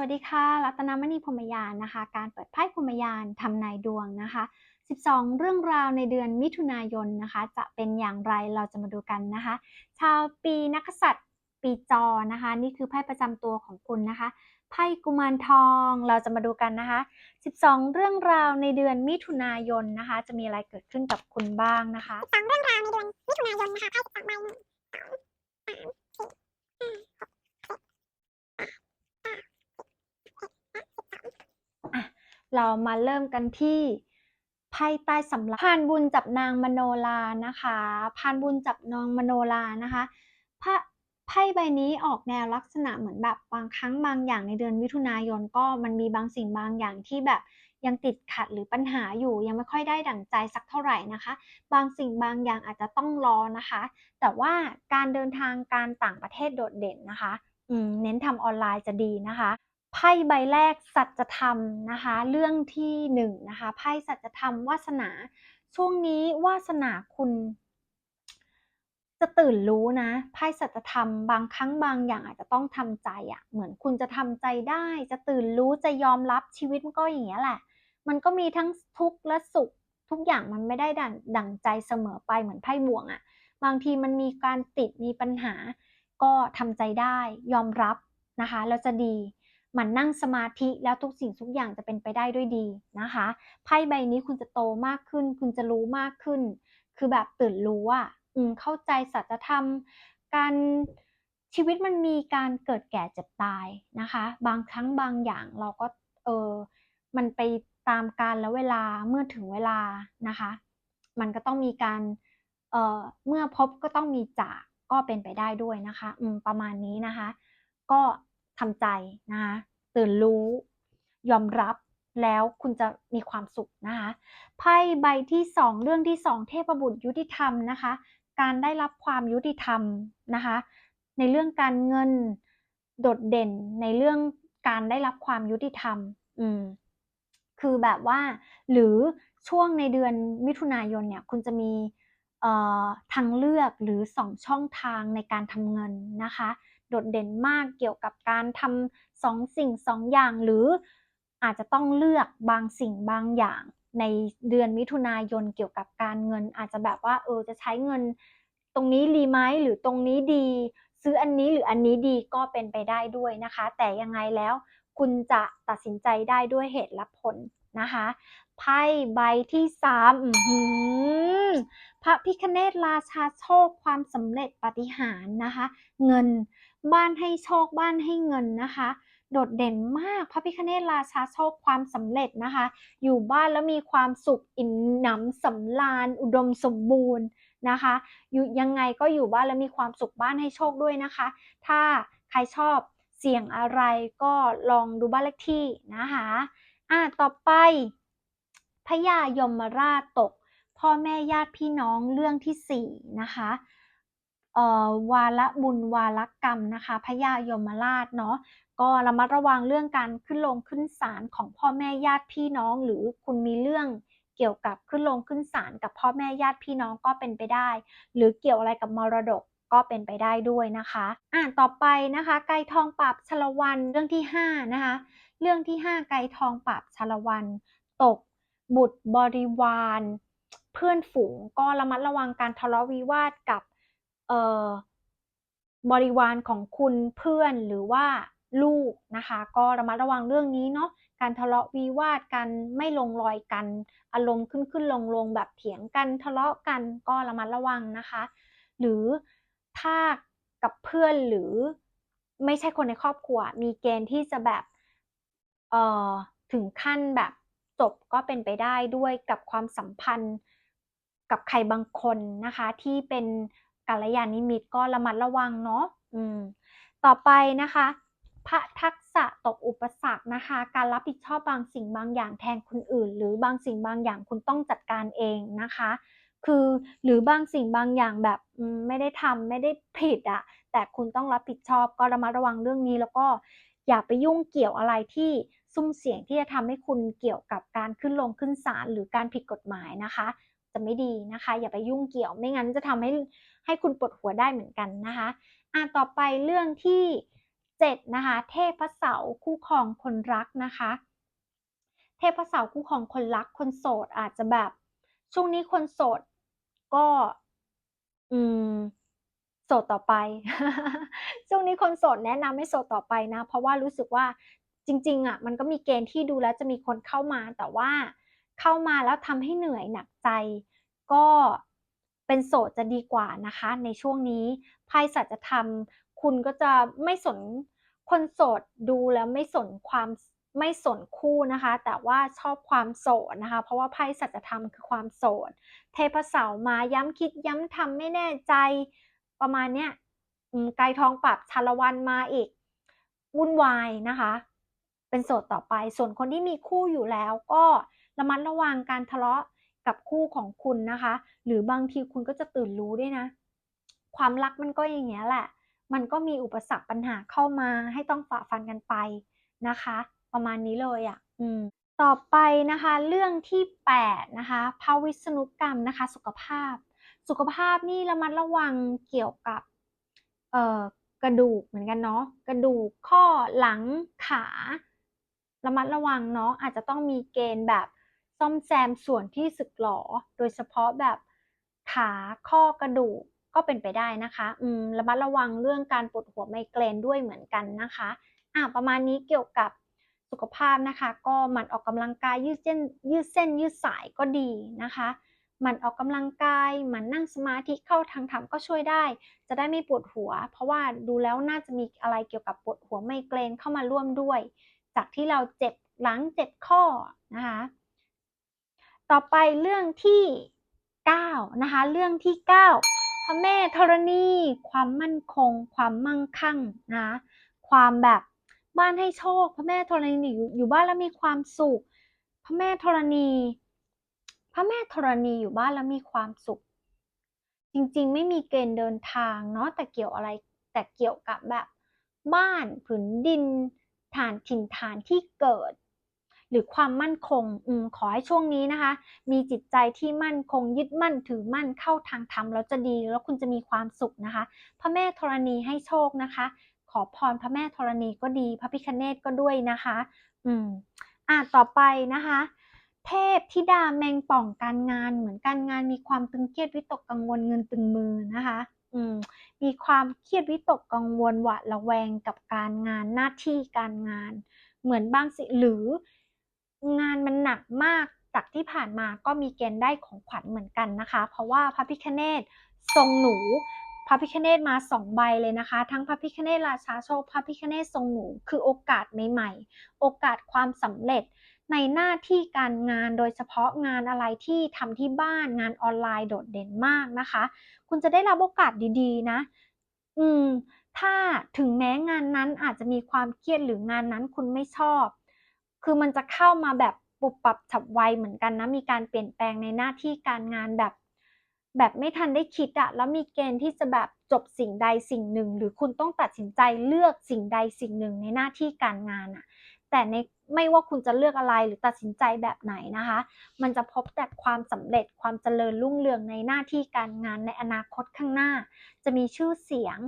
วัสดีค่ะ รัตนมณีพรมยานนะคะ การเปิดไพ่พรมยานทำนายดวงนะคะ 12 เรื่องราวในเดือนมิถุนายนนะคะ จะเป็นอย่างไรเราจะมาดูกันนะคะ ชาวปีนักษัตริย์ปีจอนะคะ นี่คือไพ่ประจำตัวของคุณนะคะ ไพ่กุมารทองเราจะมาดูกันนะคะ 12 เรื่องราวในเดือนมิถุนายนนะคะ จะมีอะไรเกิดขึ้นกับคุณบ้างนะคะสองเรื่องราวในเดือนมิถุนายนนะคะไพ่สิบสองใบหนึ่งสองสามสี่ห้าหกเจ็ดแปดเก้าสิบสิบเอ็ดสิบสอง เรามาเริ่มกันที่ไพ่ใต้สำรับพานบุญจับนางมโนลานะคะพานบุญจับนางมโนลานะคะพระไพ่ใบนี้ออกแนวลักษณะเหมือนแบบบางครั้งบางอย่างในเดือนมิถุนายนก็มันมีบางสิ่งบางอย่างที่แบบยังติดขัดหรือปัญหาอยู่ยังไม่ค่อยได้ดั่งใจสักเท่าไหร่นะคะ บางสิ่งบางอย่างอาจจะต้องรอนะคะ แต่ว่าการเดินทางการต่างประเทศโดดเด่นนะคะเน้นทำออนไลน์จะดีนะคะ ไพ่ใบแรกสัจธรรมนะคะ เรื่องที่หนึ่งนะคะไพ่สัจธรรมวาสนา ช่วงนี้วาสนาคุณ จะตื่นรู้นะไพ่สัจธรรมบางครั้งบางอย่างอาจจะต้องทำใจอะ่ะ เหมือนคุณจะทำใจได้ จะตื่นรู้จะยอมรับชีวิตมันก็อย่างเงี้ยแหละ มันก็มีทั้งทุกข์และสุข ทุกอย่างมันไม่ได้ดั่งดังใจเสมอไปเหมือนไพ่บวงอะ่ะ บางทีมันมีการติดมีปัญหา ก็ทำใจได้ ยอมรับนะคะแล้วจะดี มันนั่งสมาธิแล้วทุกสิ่งทุกอย่างจะเป็นไปได้ด้วยดีนะคะไพ่ใบนี้คุณจะโตมากขึ้น คุณจะรู้มากขึ้น คือแบบตื่นรู้อะอืมเข้าใจสัจธรรม การชีวิตมันมีการเกิดแก่เจ็บตายนะคะ บางครั้งบางอย่างเราก็เออมันไปตามการแล้วเวลาเมื่อถึงเวลานะคะ มันก็ต้องมีการเอ่อเมื่อพบก็ต้องมีจากก็เป็นไปได้ด้วยนะคะ อืมประมาณนี้นะคะ ก็ ทำใจนะคะตื่นรู้ ยอมรับแล้วคุณจะมีความสุขนะคะไพ่ใบที่สองเรื่องที่สองเทพบุตรยุติธรรมนะคะ การได้รับความยุติธรรมนะคะ ในเรื่องการเงินโดดเด่นในเรื่องการได้รับความยุติธรรม อืมคือแบบว่า หรือช่วงในเดือนมิถุนายนเนี่ย คุณจะมีทางเลือกหรือสองช่องทางในการทำเงินนะคะ โดดเด่นมากเกี่ยวกับการทำสองสิ่งสองอย่าง หรืออาจจะต้องเลือกบางสิ่งบางอย่าง ในเดือนมิถุนายนเกี่ยวกับการเงิน อาจจะแบบว่าเออจะใช้เงิน ตรงนี้ดีไหมหรือตรงนี้ดี ซื้ออันนี้หรืออันนี้ดีก็เป็นไปได้ด้วยนะคะ แต่ยังไงแล้วคุณจะตัดสินใจได้ด้วยเหตุและผลนะคะไพ่ใบที่สามพระพิคเนตราชาโชคความสำเร็จปฏิหารนะคะ เงิน บ้านให้โชคบ้านให้เงินนะคะ โดดเด่นมากพระพิคเนตราชาโชคความสำเร็จนะคะ อยู่บ้านแล้วมีความสุขอิ่มหนำสำราญอุดมสมบูรณ์นะคะอยู่ยังไงก็อยู่บ้านแล้วมีความสุขบ้านให้โชคด้วยนะคะ ถ้าใครชอบเสี่ยงอะไรก็ลองดูบ้านเลขที่นะคะอะต่อไปพญายมราชตก พ่อแม่ญาติพี่น้องเรื่องที่สี่นะคะ วาระบุญวาระกรรมนะคะพญายมราชเนาะก็ระมัดระวังเรื่องการขึ้นลงขึ้นศาลของพ่อแม่ญาติพี่น้อง หรือคุณมีเรื่องเกี่ยวกับขึ้นลงขึ้นศาลกับพ่อแม่ญาติพี่น้องก็เป็นไปได้ หรือเกี่ยวอะไรกับมรดกก็เป็นไปได้ด้วยนะคะ อ่านต่อไปนะคะ ไก่ทองปราบชลวันเรื่องที่ห้านะคะเรื่องที่ห้าไก่ทองปราบชลวัน ตก บุตรบริวาร เพื่อนฝูงก็ระมัดระวังการทะเลาะวิวาทกับ บริวารของคุณเพื่อนหรือว่าลูกนะคะ ก็ระมัดระวังเรื่องนี้เนาะการทะเลาะวิวาทกันไม่ลงรอยกัน อารมณ์ขึ้นขึ้นลงลงแบบเถียงกันทะเลาะกันก็ระมัดระวังนะคะ หรือถ้ากับเพื่อนหรือไม่ใช่คนในครอบครัว มีเกณฑ์ที่จะแบบเอ่อถึงขั้นแบบจบก็เป็นไปได้ด้วยกับความสัมพันธ์กับใครบางคนนะคะที่เป็น กัลยาณมิตรก็ระมัดระวังเนาะอืมต่อไปนะคะพระทักษะตกอุปสรรคนะคะ การรับผิดชอบบางสิ่งบางอย่างแทนคนอื่น หรือบางสิ่งบางอย่างคุณต้องจัดการเองนะคะ คือหรือบางสิ่งบางอย่างแบบไม่ได้ทำไม่ได้ผิดอะแต่คุณต้องรับผิดชอบก็ระมัดระวังเรื่องนี้ แล้วก็อย่าไปยุ่งเกี่ยวอะไรที่ซุ่มเสี่ยงที่จะทำให้คุณเกี่ยวกับการขึ้นลงขึ้นศาลหรือการผิดกฎหมายนะคะ จะไม่ดีนะคะ อย่าไปยุ่งเกี่ยวไม่งั้นจะทำให้ ให้คุณปวดหัวได้เหมือนกันนะคะอะต่อไปเรื่องที่ 7 นะคะ เทพเสาคู่ครองคนรักนะคะ เทพเสาคู่ครองคนรักคนโสดอาจจะแบบ ช่วงนี้คนโสดก็อืมโสดต่อไป ช่วงนี้คนโสดแนะนำให้โสดต่อไปนะ เพราะว่ารู้สึกว่าจริงๆอะมันก็มีเกณฑ์ที่ดูแล้วจะมีคนเข้ามา แต่ว่าเข้ามาแล้วทำให้เหนื่อยหนักใจ ก็ เป็นโสดจะดีกว่านะคะ ในช่วงนี้ไพ่สัจธรรม คุณก็จะไม่สนคนโสดดูแล้วไม่สนความไม่สนคู่นะคะ แต่ว่าชอบความโสดนะคะ เพราะว่าไพ่สัจธรรมคือความโสด เทพเสามาย้ำคิดย้ำทำไม่แน่ใจประมาณเนี้ยไกลทองปรับชาละวันมาอีกวุ่นวายนะคะ เป็นโสดต่อไปส่วนคนที่มีคู่อยู่แล้วก็ระมัดระวังการทะเลาะ กับคู่ของคุณนะคะ หรือบางทีคุณก็จะตื่นรู้ด้วยนะ ความรักมันก็อย่างเงี้ยแหละ มันก็มีอุปสรรคปัญหาเข้ามาให้ต้องฝ่าฟันกันไปนะคะ ประมาณนี้เลยอะอืม ต่อไปนะคะ เรื่องที่ 8 นะคะพระวิษณุกรรมนะคะ สุขภาพ สุขภาพนี่ระมัดระวังเกี่ยวกับเอ่อกระดูกเหมือนกันเนาะกระดูกข้อหลังขาระมัดระวังเนาะอาจจะต้องมีเกณฑ์แบบ ซ่อมแซมส่วนที่สึกหรอ โดยเฉพาะแบบขาข้อกระดูกก็เป็นไปได้นะคะ อืมระมัดระวังเรื่องการปวดหัวไมเกรนด้วยเหมือนกันนะคะ อ่าประมาณนี้เกี่ยวกับสุขภาพนะคะ ก็หมั่นออกกำลังกายยืดเส้นยืดเส้นยืดสายก็ดีนะคะหมั่นออกกำลังกายหมั่นนั่งสมาธิเข้าทางธรรมก็ช่วยได้ จะได้ไม่ปวดหัว เพราะว่าดูแล้วน่าจะมีอะไรเกี่ยวกับปวดหัวไมเกรนเข้ามาร่วมด้วย จากที่เราเจ็บหลังเจ็บข้อนะคะ ต่อไปเรื่องที่ 9 นะคะ เรื่องที่ 9 พระแม่ธรณี ความมั่นคง ความมั่งคั่งนะความแบบบ้านให้โชค พระแม่ธรณีอยู่อยู่บ้านแล้วมีความสุข พระแม่ธรณี พระแม่ธรณีอยู่บ้านแล้วมีความสุข จริงๆ ไม่มีเกณฑ์เดินทางเนาะแต่เกี่ยวอะไรแต่เกี่ยวกับแบบ บ้านผืนดินฐานถิ่นฐานที่เกิด หรือความมั่นคงอขอให้ช่วงนี้นะคะ มีจิตใจที่มั่นคงยึดมั่นถือมั่นเข้าทางธรรมแล้วจะดีแล้วคุณจะมีความสุขนะคะ พระแม่ธรณีให้โชคนะคะ ขอพรพระแม่ธรณีก็ดี พระพิฆเนศก็ด้วยนะคะ อืมอ่าต่อไปนะคะเทพธิดาแมงป่องการงานเหมือนการงานมีความตึงเครียดวิตกกังวลเงินตึงมือนะคะอืมมีความเครียดวิตกกังวลหวาดระแวงกับการงานหน้าที่การงาน เหมือนบางสิหรือ งานมันหนักมากจากที่ผ่านมาก็มีเกณฑ์ได้ของขวัญเหมือนกันนะคะ เพราะว่าพระพิฆเนศทรงหนูพระพิฆเนศมา2ใบเลยนะคะ ทั้งพระพิฆเนศราชาโชคพระพิฆเนศทรงหนูคือโอกาสใหม่ๆ โอกาสความสำเร็จในหน้าที่การงานโดยเฉพาะงานอะไรที่ทำที่บ้านงานออนไลน์โดดเด่นมากนะคะ คุณจะได้รับโอกาสดีๆ นะ อืม ถ้าถึงแม้งานนั้นอาจจะมีความเครียดหรืองานนั้นคุณไม่ชอบ คือมันจะเข้ามาแบบปุบปับฉับไวเหมือนกันนะ มีการเปลี่ยนแปลงในหน้าที่การงานแบบ แบบไม่ทันได้คิดอะแล้วมีเกณฑ์ที่จะแบบจบสิ่งใดสิ่งหนึ่ง หรือคุณต้องตัดสินใจเลือกสิ่งใดสิ่งหนึ่งในหน้าที่การงานน่ะแต่ในไม่ว่าคุณจะเลือกอะไรหรือตัดสินใจแบบไหนนะคะ มันจะพบแต่ความสำเร็จความเจริญรุ่งเรืองในหน้าที่การงานในอนาคตข้างหน้า จะมีชื่อเสียง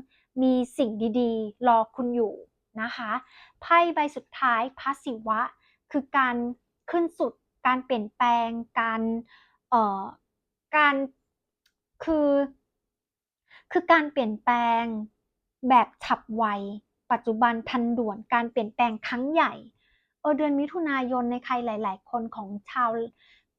มีสิ่งดีๆ รอคุณอยู่นะคะ ไพ่ใบสุดท้ายพระศิวะ คือการขึ้นสุด การเปลี่ยนแปลง การเอ่อการคือคือการเปลี่ยนแปลงแบบฉับไว ปัจจุบันทันด่วน การเปลี่ยนแปลงครั้งใหญ่เออเดือนมิถุนายนในใครหลาย ๆ คนของชาว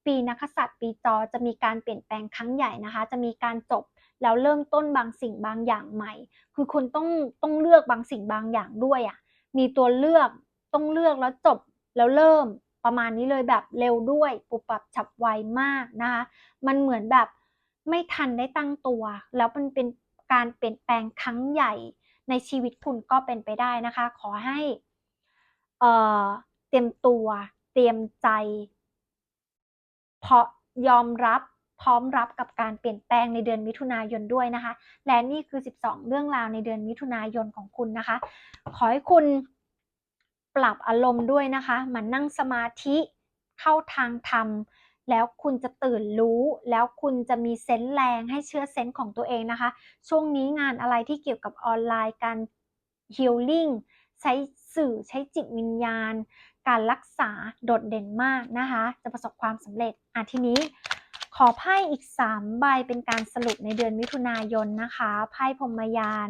ปีนักษัตริย์ปีจอจะมีการเปลี่ยนแปลงครั้งใหญ่นะคะ จะมีการจบแล้วเริ่มต้นบางสิ่งบางอย่างใหม่ คือคุณต้องต้องเลือกบางสิ่งบางอย่างด้วยอะมีตัวเลือกต้องเลือกแล้วจบ แล้วเริ่มประมาณนี้เลยแบบเร็วด้วยปุบปับฉับไวมากนะคะมันเหมือนแบบไม่ทันได้ตั้งตัว แล้วมันเป็นการเปลี่ยนแปลงครั้งใหญ่ในชีวิตคุณก็เป็นไปได้นะคะ ขอให้เอ่อเตรียมตัว เตรียมใจเพราะยอมรับพร้อมรับกับการเปลี่ยนแปลงในเดือนมิถุนายนด้วยนะคะ และนี่คือ 12 เรื่องราวในเดือนมิถุนายนของคุณนะคะ ขอให้คุณ ปรับอารมณ์ด้วยนะคะมั่นนั่งสมาธิเข้าทางธรรม แล้วคุณจะตื่นรู้ แล้วคุณจะมีเซนส์แรงให้เชื่อเซนส์ของตัวเองนะคะ ช่วงนี้งานอะไรที่เกี่ยวกับออนไลน์การ healing ใช้สื่อใช้จิตวิญญาณ การรักษาโดดเด่นมากนะคะ จะประสบความสำเร็จอะทีนี้ขอไพ่อีก 3 ใบเป็นการสรุปในเดือนมิถุนายนนะคะ ไพ่พรมยาน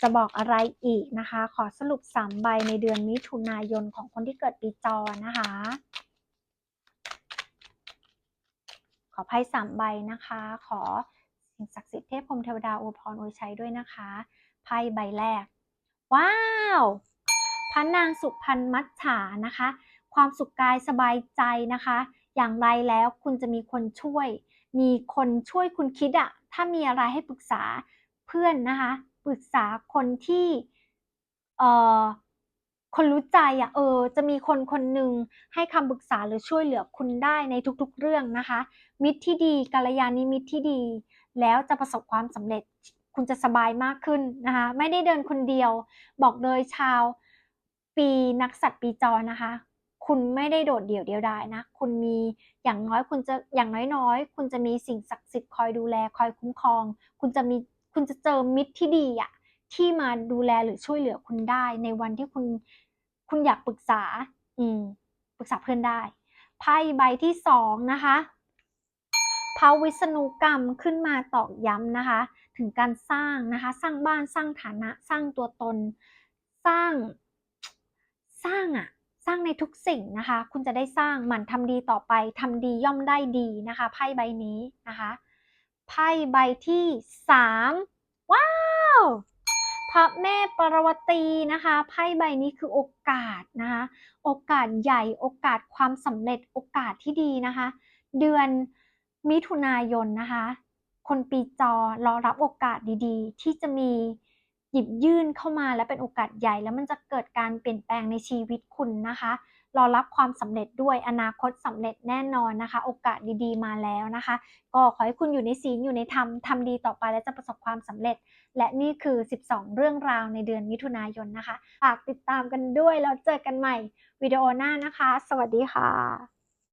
จะบอกอะไรอีกนะคะ ขอสรุป 3 ใบในเดือนมิถุนายนของคนที่เกิดปีจอนะคะ ขอไพ่สามใบนะคะ ขอสิ่งศักดิ์สิทธิ์เทพพรมเทวดาอวยพรอวยชัยด้วยนะคะไพ่ใบแรก ว้าวพระนางสุพรรณมัจฉานะคะ ความสุขกายสบายใจนะคะ อย่างไรแล้วคุณจะมีคนช่วย มีคนช่วยคุณคิดอะถ้ามีอะไรให้ปรึกษาเพื่อนนะคะ ปรึกษาคนที่เอ่อคนรู้ใจอะเออ จะมีคนคนหนึ่งให้คำปรึกษาหรือช่วยเหลือคุณได้ในทุกๆเรื่องนะคะ มิตรที่ดีกัลยาณมิตรที่ดี แล้วจะประสบความสำเร็จคุณจะสบายมากขึ้นนะคะ ไม่ได้เดินคนเดียว บอกเลยชาว ปีนักสัตว์ปีจอนะคะ คุณไม่ได้โดดเดี่ยวเดียวดายนะ คุณมีอย่างน้อยคุณจะอย่างน้อยๆ คุณจะมีสิ่งศักดิ์สิทธิ์คอยดูแลคอยคุ้มครอง คุณจะมี คุณจะเจอมิตรที่ดีอะที่มาดูแลหรือช่วยเหลือคุณได้ ในวันที่คุณคุณอยากปรึกษา อืมปรึกษาเพื่อนได้ไพ่ใบที่สองนะคะพระวิษณุกรรมขึ้นมาตอกย้ำนะคะ ถึงการสร้างนะคะ สร้างบ้านสร้างฐานะสร้างตัวตน สร้าง สร้างอะสร้างในทุกสิ่งนะคะ คุณจะได้สร้างหมั่นทำดีต่อไปทำดีย่อมได้ดีนะคะไพ่ใบนี้นะคะ ไพ่ใบที่สามว้าวพระแม่ปรวตีนะคะไพ่ใบนี้คือโอกาสนะคะโอกาสใหญ่โอกาสความสำเร็จโอกาสที่ดีนะคะ เดือนมิถุนายนนะคะ คนปีจอรอรับโอกาสดีๆ ที่จะมีหยิบยื่นเข้ามาและเป็นโอกาสใหญ่ แล้วมันจะเกิดการเปลี่ยนแปลงในชีวิตคุณนะคะ รอรับความสำเร็จด้วยอนาคตสำเร็จแน่นอนนะคะ โอกาสดีๆ มาแล้วนะคะ ก็ขอให้คุณอยู่ในศีลอยู่ในธรรมทำดีต่อไปและจะประสบความสำเร็จ และนี่คือ 12 เรื่องราวในเดือนมิถุนายนนะคะฝากติดตามกันด้วยแล้วเจอกันใหม่วิดีโอหน้านะคะ สวัสดีค่ะ